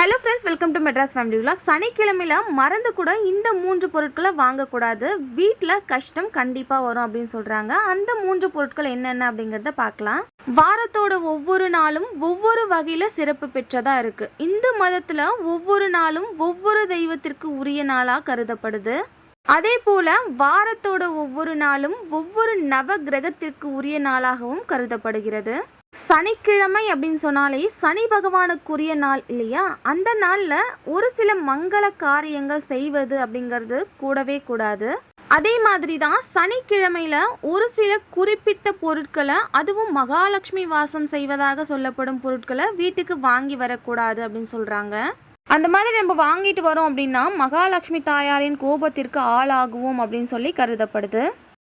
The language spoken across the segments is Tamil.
Hello friends welcome to Madras family vlog சனிக்கிழமையில் மறந்து கூட இந்த மூன்று பொருட்களை வாங்கக்கூடாது. வீட்டில் கஷ்டம் கண்டிப்பாக வரும் அப்படின்னு சொல்கிறாங்க அந்த மூன்று பொருட்கள் என்னென்ன அப்படிங்கிறத பார்க்கலாம். வாரத்தோட ஒவ்வொரு நாளும் ஒவ்வொரு வகையில் சிறப்பு பெற்றதாக இருக்குது இந்து மதத்தில் ஒவ்வொரு நாளும் ஒவ்வொரு தெய்வத்திற்கு உரிய நாளாக கருதப்படுது. அதே போல் வாரத்தோட ஒவ்வொரு நாளும் ஒவ்வொரு நவ கிரகத்திற்கு உரிய நாளாகவும் கருதப்படுகிறது. சனிக்கிழமை அப்படின்னு சொன்னாலே சனி பகவானுக்குரிய நாள் இல்லையா? அந்த நாளில் ஒரு சில மங்கள காரியங்கள் செய்வது அப்படிங்கிறது கூடவே கூடாது. அதே மாதிரி தான் சனிக்கிழமையில ஒரு சில குறிப்பிட்ட பொருட்களை அதுவும் மகாலட்சுமி வாசம் செய்வதாக சொல்லப்படும் பொருட்களை வீட்டுக்கு வாங்கி வரக்கூடாது அப்படின்னு சொல்கிறாங்க அந்த மாதிரி நம்ம வாங்கிட்டு வரோம் அப்படின்னா மகாலட்சுமி தாயாரின் கோபத்திற்கு ஆளாகுவோம் அப்படின்னு சொல்லி கருதப்படுது.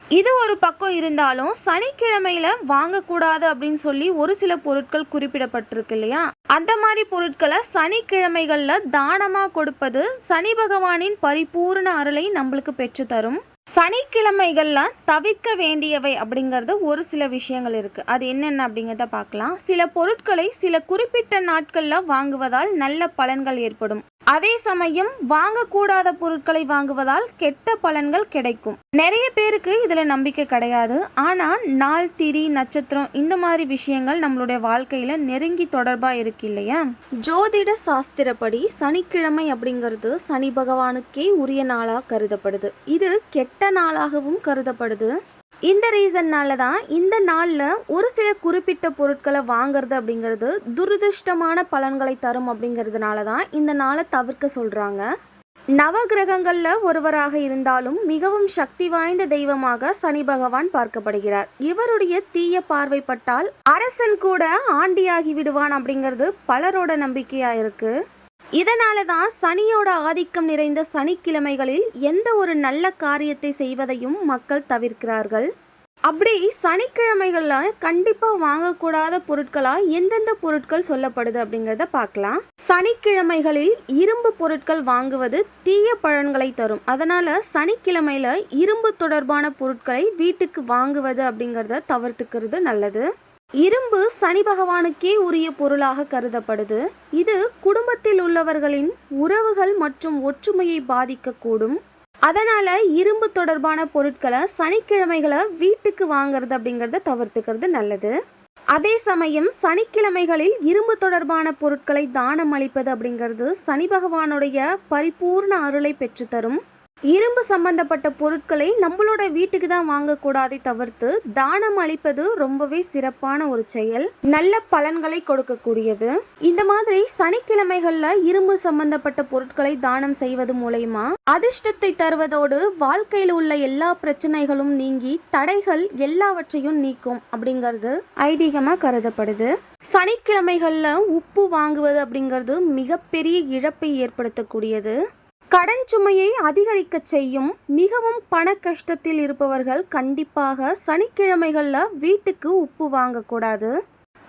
இது ஒரு பக்கம் இருந்தாலும் சனிக்கிழமையில வாங்கக்கூடாது அப்படின்னு சொல்லி ஒரு சில பொருட்கள் குறிப்பிடப்பட்டிருக்கு இல்லையா? அந்த மாதிரி பொருட்களை சனிக்கிழமைகள்ல தானமா கொடுப்பது சனி பகவானின் பரிபூர்ண அருளை நம்மளுக்கு பெற்று தரும். சனிக்கிழமைகள்ல தவிர்க்க வேண்டியவை அப்படிங்கிறது ஒரு சில விஷயங்கள் இருக்கு. அது என்னென்ன அப்படிங்கிறத பார்க்கலாம். சில பொருட்களை சில குறிப்பிட்ட நாட்கள்ல வாங்குவதால் நல்ல பலன்கள் ஏற்படும். அதே சமயம் வாங்கக்கூடாத பொருட்களை வாங்குவதால் கெட்ட பலன்கள் கிடைக்கும். நிறைய பேருக்கு இதில் நம்பிக்கை கிடையாது. ஆனால் நாள் திரி நட்சத்திரம் இந்த மாதிரி விஷயங்கள் நம்மளுடைய வாழ்க்கையில் நெருங்கி தொடர்பாக இருக்கு இல்லையா? ஜோதிட சாஸ்திரப்படி சனிக்கிழமை அப்படிங்கிறது சனி பகவானுக்கே உரிய நாளாக கருதப்படுது. இது கெட்ட நாளாகவும் கருதப்படுது. இந்த ரீசன்னால தான் இந்த நாளில் ஒரு சில குறிப்பிட்ட பொருட்களை வாங்குறது அப்படிங்கிறது துரதிருஷ்டமான பலன்களை தரும் அப்படிங்கிறதுனால தான் இந்த நாளை தவிர்க்க சொல்கிறாங்க நவகிரகங்களில் ஒருவராக இருந்தாலும் மிகவும் சக்தி வாய்ந்த தெய்வமாக சனி பகவான் பார்க்கப்படுகிறார். இவருடைய தீய பார்வைப்பட்டால் அரசன் கூட ஆண்டியாகி விடுவான் அப்படிங்கிறது பலரோட நம்பிக்கையாக இருக்குது இதனால தான் சனியோட ஆதிக்கம் நிறைந்த சனிக்கிழமைகளில் எந்த ஒரு நல்ல காரியத்தை செய்வதையும் மக்கள் தவிர்க்கிறார்கள். அப்படி சனிக்கிழமைகளில் கண்டிப்பாக வாங்கக்கூடாத பொருட்களாக எந்தெந்த பொருட்கள் சொல்லப்படுது அப்படிங்கிறத பார்க்கலாம். சனிக்கிழமைகளில் இரும்பு பொருட்கள் வாங்குவது தீய பழன்களை தரும். அதனால் சனிக்கிழமையில் இரும்பு தொடர்பான பொருட்களை வீட்டுக்கு வாங்குவது அப்படிங்கிறத தவிர்த்துக்கிறது நல்லது. இரும்பு சனி பகவானுக்கே உரிய பொருளாக கருதப்படுது. இது குடும்பத்தில் உள்ளவர்களின் உறவுகள் மற்றும் ஒற்றுமையை பாதிக்கக்கூடும். அதனால் இரும்பு தொடர்பான பொருட்களை சனிக்கிழமைகளை வீட்டுக்கு வாங்குறது அப்படிங்கிறத தவிர்த்துக்கிறது நல்லது. அதே சமயம் சனிக்கிழமைகளில் இரும்பு தொடர்பான பொருட்களை தானம் அளிப்பது அப்படிங்கிறது சனி பகவானுடைய பரிபூர்ண அருளை பெற்றுத்தரும். இரும்பு சம்பந்தப்பட்ட பொருட்களை நம்மளோட வீட்டுக்கு தான் வாங்கக்கூடாதை தவிர்த்து தானம் அளிப்பது ரொம்பவே சிறப்பான ஒரு செயல். நல்ல பலன்களை கொடுக்கக்கூடியது. இந்த மாதிரி சனிக்கிழமைகள்ல இரும்பு சம்பந்தப்பட்ட பொருட்களை தானம் செய்வது மூலயமா அதிர்ஷ்டத்தை தருவதோடு வாழ்க்கையில் உள்ள எல்லா பிரச்சனைகளும் நீங்கி தடைகள் எல்லாவற்றையும் நீக்கும் அப்படிங்கிறது ஐதீகமா கருதப்படுது. சனிக்கிழமைகள்ல உப்பு வாங்குவது அப்படிங்கிறது மிகப்பெரிய இழப்பை ஏற்படுத்தக்கூடியது. கடன் சுமையை அதிகரிக்க செய்யும் மிகவும் பண கஷ்டத்தில் இருப்பவர்கள் கண்டிப்பாக சனிக்கிழமைகளில் வீட்டுக்கு உப்பு வாங்கக்கூடாது.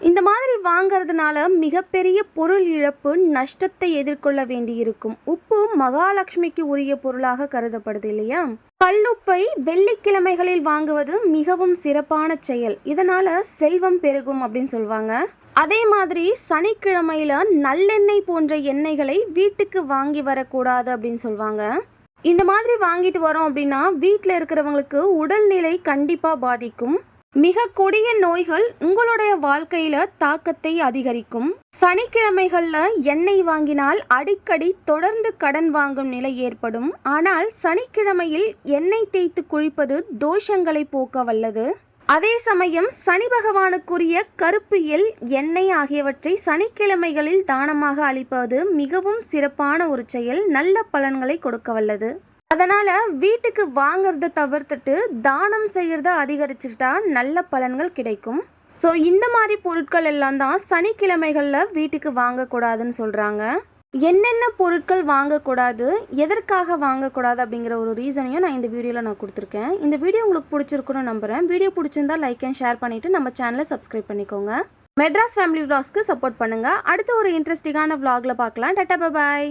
இந்த மாதிரி வாங்கிறதுனால மிகப்பெரிய பொருள் இழப்பு நஷ்டத்தை எதிர்கொள்ள வேண்டியிருக்கும். உப்பு மகாலட்சுமிக்கு உரிய பொருளாக கருதப்படுது இல்லையா? கல்லுப்பை வெள்ளிக்கிழமைகளில் வாங்குவது மிகவும் சிறப்பான செயல். இதனால செல்வம் பெருகும் அப்படின்னு சொல்லுவாங்க அதே மாதிரி சனிக்கிழமையில நல்லெண்ணெய் போன்ற எண்ணெய்களை வீட்டுக்கு வாங்கி வரக்கூடாது அப்படின்னு சொல்லுவாங்க இந்த மாதிரி வாங்கிட்டு வரோம் அப்படின்னா வீட்டில் இருக்கிறவங்களுக்கு உடல்நிலை கண்டிப்பாக பாதிக்கும். மிக கொடிய நோய்கள் உங்களுடைய வாழ்க்கையில தாக்கத்தை அதிகரிக்கும். சனிக்கிழமைகள்ல எண்ணெய் வாங்கினால் அடிக்கடி தொடர்ந்து கடன் வாங்கும் நிலை ஏற்படும். ஆனால் சனிக்கிழமையில் எண்ணெய் தேய்த்து குளிப்பது தோஷங்களை போக்க வல்லது. அதே சமயம் சனி பகவானுக்குரிய கருப்பு எல் எண்ணெய் ஆகியவற்றை சனிக்கிழமைகளில் தானமாக அளிப்பது மிகவும் சிறப்பான ஒரு செயல் நல்ல பலன்களை கொடுக்க வல்லது அதனால் வீட்டுக்கு வாங்கிறத தவிர்த்துட்டு தானம் செய்கிறத அதிகரிச்சுட்டா நல்ல பலன்கள் கிடைக்கும். ஸோ இந்த மாதிரி பொருட்கள் எல்லாம் தான் சனிக்கிழமைகளில் வீட்டுக்கு வாங்கக்கூடாதுன்னு சொல்கிறாங்க என்னென்ன பொருட்கள் வாங்கக்கூடாது எதற்காக வாங்கக்கூடாது அப்படிங்கிற ஒரு ரீசனையும் நான் இந்த வீடியோவில் நான் கொடுத்துருக்கேன். இந்த வீடியோ உங்களுக்கு பிடிச்சிருக்குன்னு நம்புகிறேன் வீடியோ பிடிச்சிருந்தா லைக் அண்ட் ஷேர் பண்ணிவிட்டு நம்ம சேனலை சப்ஸ்கிரைப் பண்ணிக்கோங்க. மெட்ராஸ் ஃபேமிலி vlogsக்கு சப்போர்ட் பண்ணுங்கள் அடுத்த ஒரு இன்ட்ரெஸ்டிங்கான vlogல பார்க்கலாம். டட்டா பாய்